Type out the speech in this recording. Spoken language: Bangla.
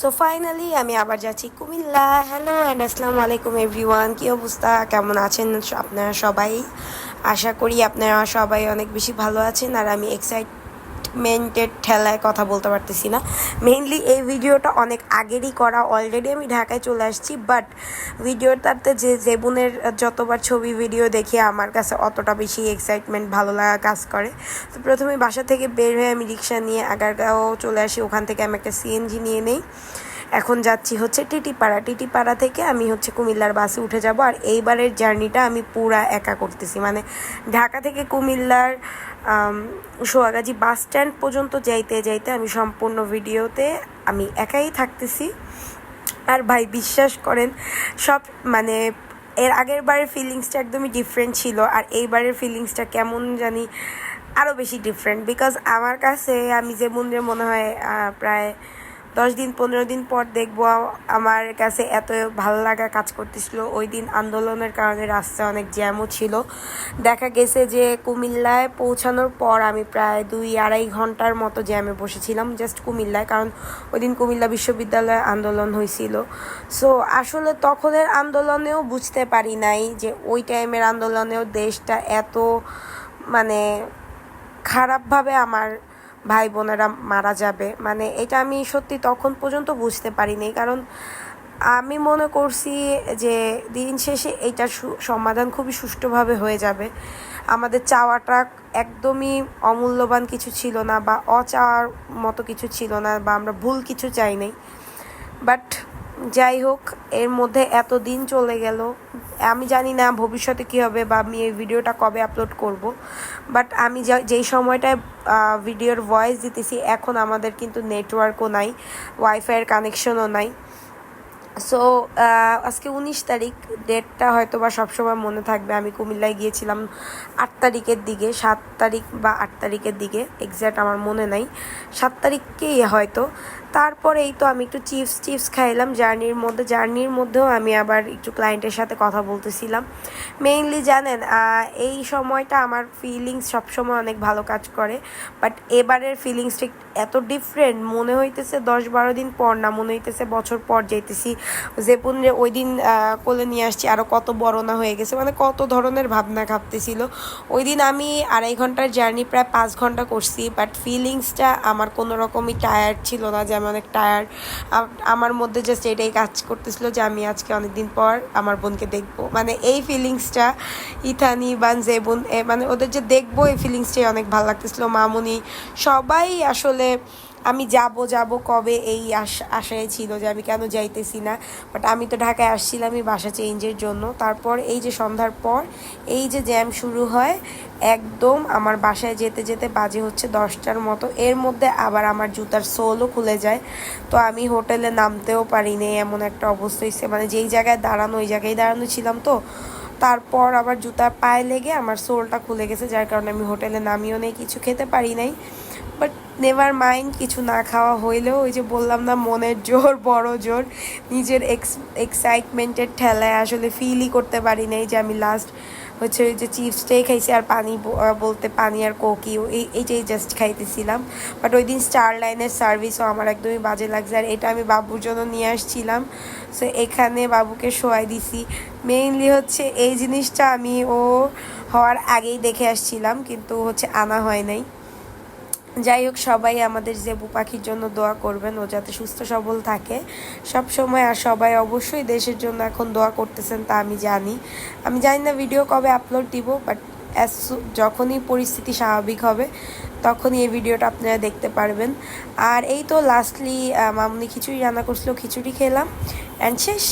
সো ফাইনালি আমি আবার যাচ্ছি কুমিল্লা। হ্যালো অ্যান্ড আসসালামু আলাইকুম এভরিওয়ান কী অবস্থা? কেমন আছেন আপনারা সবাই? আশা করি আপনারা সবাই অনেক বেশি ভালো আছেন, আর আমি এক্সাইটমেন্টেড ঠেলায় কথা বলতে পারতেছি না। মেইনলি এই ভিডিওটা অনেক আগেরই করা অলরেডি আমি ঢাকায় চলে আসছি বাট ভিডিওটাতে যে জেবুনের যতবার ছবি ভিডিও দেখি, আমার কাছে অতটা বেশি এক্সাইটমেন্ট ভালো লাগা কাজ করে। তো প্রথমে বাসা থেকে বের হয়ে আমি রিক্সা নিয়ে আগারগাঁও চলে আসি, ওখান থেকে আমি একটা সিএনজি নিয়ে নেই। এখন যাচ্ছি হচ্ছে টিটিপাড়া। টিটিপাড়া থেকে আমি হচ্ছে কুমিল্লার বাসে উঠে যাব, আর এইবারের জার্নিটা আমি পুরা একা করতেছি। মানে ঢাকা থেকে কুমিল্লার সোয়াগাজী বাস স্ট্যান্ড পর্যন্ত যাইতে যাইতে আমি সম্পূর্ণ ভিডিওতে আমি একাই থাকতেছি। আর ভাই, বিশ্বাস করেন, সব মানে এর আগের বারের ফিলিংসটা একদমই ডিফারেন্ট ছিল আর এইবারের ফিলিংসটা কেমন জানি আরও বেশি ডিফারেন্ট বিকজ আমার কাছে আমি যে মন্দিরে মনে হয় প্রায় দশ দিন, পনেরো দিন পর দেখব আমার কাছে এত ভালো লাগা কাজ করতেছিল। ওই দিন আন্দোলনের কারণে রাস্তায় অনেক জ্যামও ছিল। দেখা গেছে যে কুমিল্লায় পৌঁছানোর পর আমি প্রায় দুই আড়াই ঘণ্টার মতো জ্যামে বসেছিলাম জাস্ট কুমিল্লায়, কারণ ওই দিন কুমিল্লা বিশ্ববিদ্যালয়ে আন্দোলন হয়েছিল সো আসলে তখনের আন্দোলনেও বুঝতে পারি নাই যে ওই টাইমের আন্দোলনেও দেশটা এত মানে খারাপভাবে আমার ভাই বোনেরা মারা যাবে। মানে এটা আমি সত্যি তখন পর্যন্ত বুঝতে পারিনি। কারণ আমি মনে করছি যে দিন শেষে এইটা সু- সমাধান খুবই সুষ্ঠুভাবে হয়ে যাবে। আমাদের চাওয়াটা একদমই অমূল্যবান কিছু ছিল না বা অচাওয়ার মতো কিছু ছিল না বা আমরা ভুল কিছু চাই নাই। বাট যাই হোক, এর মধ্যে এত দিন চলে গেল। আমি জানি না ভবিষ্যতে কী হবে বা আমি এই ভিডিওটা কবে আপলোড করব বাট আমি যেই সময়টায় ভিডিওর ভয়েস দিতেছি, এখন আমাদের কিন্তু নেটওয়ার্কও নাই ওয়াইফাইয়ের কানেকশনও নাই। সো আজকে উনিশ তারিখ ডেটটা হয়তো বা সবসময় মনে থাকবে। আমি কুমিল্লায় গিয়েছিলাম আট তারিখের দিকে, সাত তারিখ বা আট তারিখের দিকে এক্স্যাক্ট আমার মনে নাই। সাত তারিখকেই হয়তো তারপরে এই তো আমি একটু চিপস চিপস খাইলাম। জার্নির মধ্যে, জার্নির মধ্যেও আমি আবার একটু ক্লায়েন্টের সাথে কথা বলতেছিলাম। মেইনলি জানেন এই সময়টা আমার ফিলিংস সবসময় অনেক ভালো কাজ করে। বাট এবারের ফিলিংসটা এত ডিফারেন্ট মনে হইতেছে দশ বারো দিন পর না, মনে হইতেছে বছর পর যাইতেছি। যে পুনরে ওই দিন কোলে নিয়ে আসছি আরও কত বড় না হয়ে গেছে। মানে কত ধরনের ভাবনা কাঁপতেছিল ওই দিন আমি আড়াই ঘণ্টার জার্নি, প্রায় পাঁচ ঘণ্টা করছি। বাট ফিলিংসটা আমার কোনো রকমই টায়ার্ড ছিল না, যে আমি অনেক টায়ার আমার মধ্যে জাস্ট এটাই কাজ করতেছিল যে আমি আজকে অনেকদিন পর আমার বোনকে দেখব। মানে এই ফিলিংসটা ইথানি বান জেবুন মানে ওদের যে দেখব, এই ফিলিংসটাই অনেক ভালো লাগতেছিল। মামুনি সবাই আসলে আমি যাব যাব কবে এই আশ- আশায় ছিল যে আমি কেন যাইতেছি না। বাট আমি তো ঢাকায় আসছিলামই বাসা চেঞ্জের জন্য। তারপর এই যে সন্ধ্যার পর, এই যে জ্যাম শুরু হয়, একদম আমার বাসায় যেতে যেতে বাজে হচ্ছে দশটার মতো। এর মধ্যে আবার আমার জুতার সোলও খুলে যায়। তো আমি হোটেলে নামতেও পারিনি এমন একটা অবস্থা হয়েছে মানে যেই জায়গায় দাঁড়ানো, ওই জায়গায় দাঁড়ানো ছিলাম তো। তারপর আবার জুতার পায়ে লেগে আমার সোলটা খুলে গেছে, যার কারণে আমি হোটেলে নামিও নেই, কিছু খেতে পারি নাই। নেভার মাইন্ড, কিছু না খাওয়া হইলেও ওই যে বললাম না, মনের জোর, বড় জোর, নিজের এক্স এক্সাইটমেন্টের ঠেলায় আসলে ফিলই করতে পারি নাই যে আমি লাস্ট হচ্ছে ওই যে চিপসটাই খাইছি আর পানি বলতে পানি আর কোকি এই, এইটাই জাস্ট খাইতেছিলাম। বাট ওই দিন স্টার লাইনের সার্ভিসও আমার একদমই বাজে লাগছে আর এটা আমি বাবুর জন্য নিয়ে আসছিলাম। সো এখানে বাবুকে শোয়াই দিছি। মেইনলি হচ্ছে এই জিনিসটা আমি ও হওয়ার আগেই দেখে আসছিলাম, কিন্তু হচ্ছে আনা হয় নাই। যাই হোক, সবাই আমাদের জেবু পাখির জন্য দোয়া করবেন, ও যাতে সুস্থ সবল থাকে। সব সময় আর সবাই অবশ্যই দেশের জন্য এখন দোয়া করতেছেন তা আমি জানি। আমি জানি না ভিডিও কবে আপলোড দিব বাট অ্যাজ যখনই পরিস্থিতি স্বাভাবিক হবে, তখনই এই ভিডিওটা আপনারা দেখতে পারবেন। আর এই তো লাস্টলি মামুনি খিচুড়ি রান্না করছিল, খিচুড়ি খেলাম। অ্যান্ড শেষ।